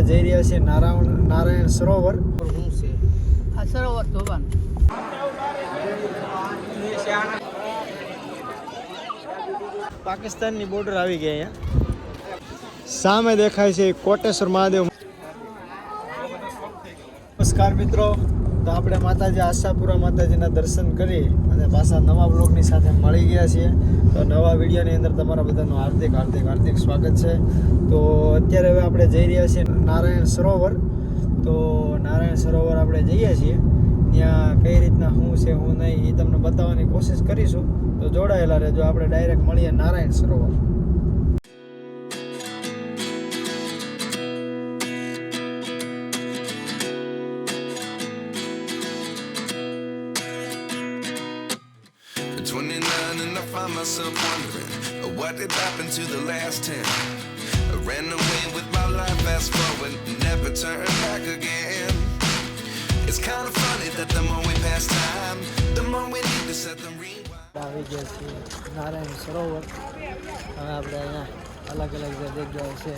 આપણે જઈ રહ્યા છીએ નારાયણ નારાયણ સરોવર. શું છે આ સરોવર ધોવાનું પાકિસ્તાનની બોર્ડર આવી ગઈ અહીંયા. સામે દેખાય છે કોટેશ્વર મહાદેવ. નમસ્કાર મિત્રો. તો આપણે માતાજી આશાપુરા માતાજીના દર્શન કરી અને પાછા નવા બ્લોગની સાથે મળી ગયા છીએ. તો નવા વિડીયોની અંદર તમારા બધાનું હાર્દિક હાર્દિક હાર્દિક સ્વાગત છે. તો અત્યારે હવે આપણે જઈ રહ્યા છીએ નારાયણ સરોવર. તો નારાયણ સરોવર આપણે જઈએ છીએ. ત્યાં કઈ રીતના શું છે શું નહીં, એ તમને બતાવવાની કોશિશ કરીશું. તો જોડાયેલા રહેજો, આપણે ડાયરેક્ટ મળીએ Narayan Sarovar. Find myself wondering uh, what did happen to the last ten. I ran away with my life, fast forward, never turn back again. It's kind of funny that the more we pass time, the more we need to set the rewind. આવી ગયા છીએ નારાયણ સરોવર હવે આપણે અહીંયા અલગ અલગ જે જગ્યાઓ છે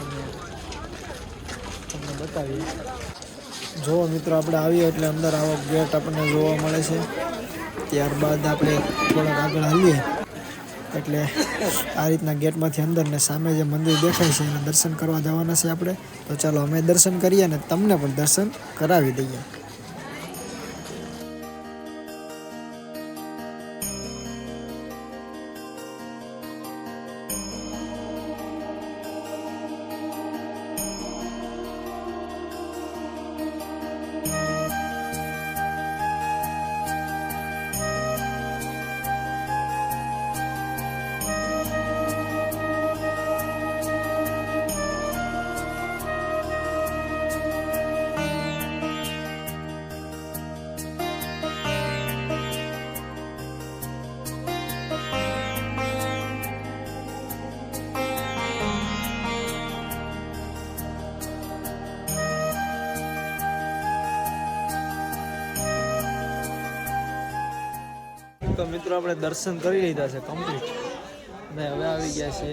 અને તમને બતાવીએ જુઓ મિત્રો આપણે આવીએ એટલે અંદર આવો ગેટ આપણને જોવા મળે છે ત્યારબાદ આપણે થોડાક આગળ હાલીએ. એટલે આ રીતના ગેટમાંથી અંદર ને સામે જે મંદિર દેખાય છે, એના દર્શન કરવા જવાના છે આપણે. તો ચાલો અમે દર્શન કરીએ અને તમને પણ દર્શન કરાવી દઈએ. તો મિત્રો આપણે દર્શન કરી લીધા છે કમ્પ્લીટ અને હવે આવી ગયા છે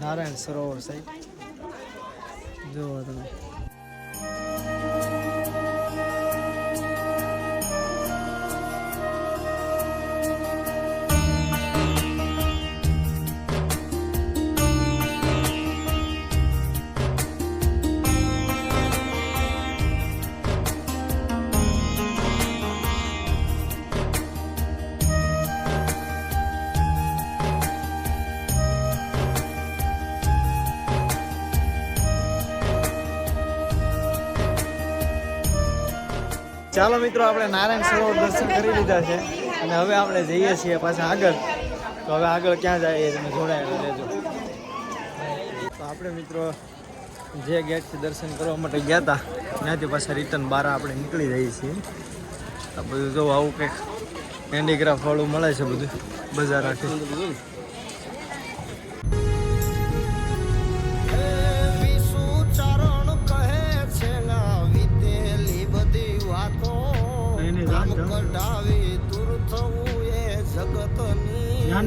નારાયણ સરોવર સાહેબ જુઓ તમે. ચાલો મિત્રો, આપણે નારાયણ સરોવર દર્શન કરી લીધા છે અને હવે આપણે જઈએ છીએ પાછા આગળ. તો હવે આગળ ક્યાં જઈએ તમે જોડાયેલા રહેજો. તો આપણે મિત્રો, જે ગેટથી દર્શન કરવા માટે ગયા હતા ત્યાંથી પાછા રિટર્ન બહાર આપણે નીકળી જઈએ છીએ. આ બધું જો આવું કંઈક હેન્ડીક્રાફ્ટવાળું મળે છે બધું બજાર આખી.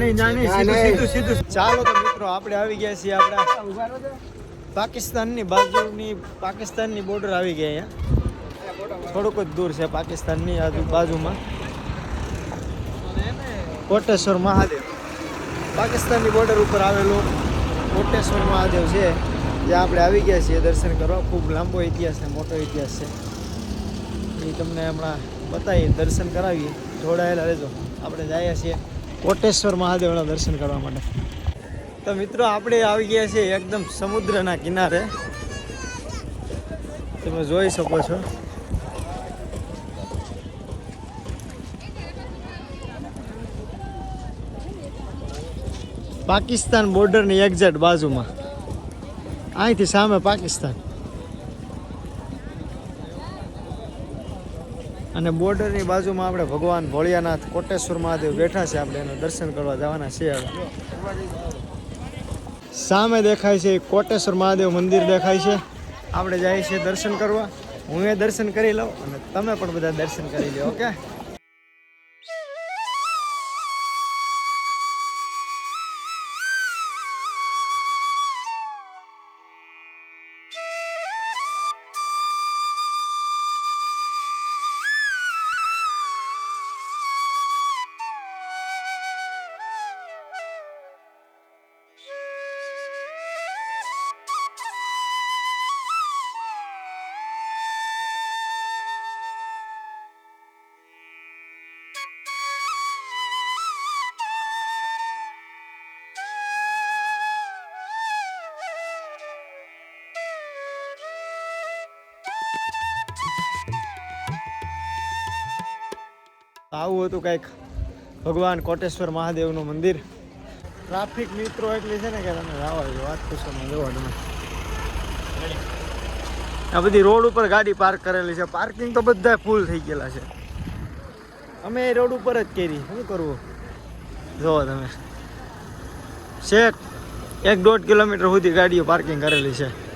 નહીં, જાણ, જાણ. ચાલો તો મિત્રો આપણે આવી ગયા છીએ આપણા પાકિસ્તાનની બાજુની પાકિસ્તાનની બોર્ડર આવી ગયા અહીંયા. થોડુંક જ દૂર છે પાકિસ્તાનની બાજુમાં. કોટેશ્વર મહાદેવ. પાકિસ્તાનની બોર્ડર ઉપર આવેલું કોટેશ્વર મહાદેવ છે. જે આપણે આવી ગયા છીએ દર્શન કરવા. ખૂબ લાંબો ઇતિહાસ છે મોટો ઇતિહાસ છે. એ તમને હમણાં બતાવીએ, દર્શન કરાવીએ. જોડાયેલા રહેજો. આપણે જઈએ છીએ કોટેશ્વર મહાદેવના દર્શન કરવા માટે. તો મિત્રો, આપણે આવી ગયા છીએ એકદમ સમુદ્રના કિનારે. તમે જોઈ શકો છો. પાકિસ્તાન બોર્ડરની એક્ઝેક્ટ બાજુમાં. અહીંથી સામે પાકિસ્તાન. અને બોર્ડરની બાજુમાં આપણે ભગવાન ભોળિયાનાથ, કોટેશ્વર મહાદેવ બેઠા છે. આપણે એનું દર્શન કરવા જવાના છીએ સામે દેખાય છે કોટેશ્વર મહાદેવ મંદિર દેખાય છે. આપણે જઈએ છીએ દર્શન કરવા. હું એ દર્શન કરી લઉં અને તમે પણ બધા દર્શન કરી લો ઓકે? આવું હતું કંઈક ભગવાન કોટેશ્વર મહાદેવનું મંદિર. ટ્રાફિક મિત્રો એટલી છે ને કે તમે આવો છો વાત પૂછો ને જોવો તમે. આ બધી રોડ ઉપર ગાડી પાર્ક કરેલી છે. પાર્કિંગ તો બધા ફૂલ થઈ ગયેલા છે. અમે એ રોડ ઉપર જ કરી. શું કરવું? જોવો તમે. શેઠ, એક દોઢ કિલોમીટર સુધી ગાડીઓ પાર્કિંગ કરેલી છે.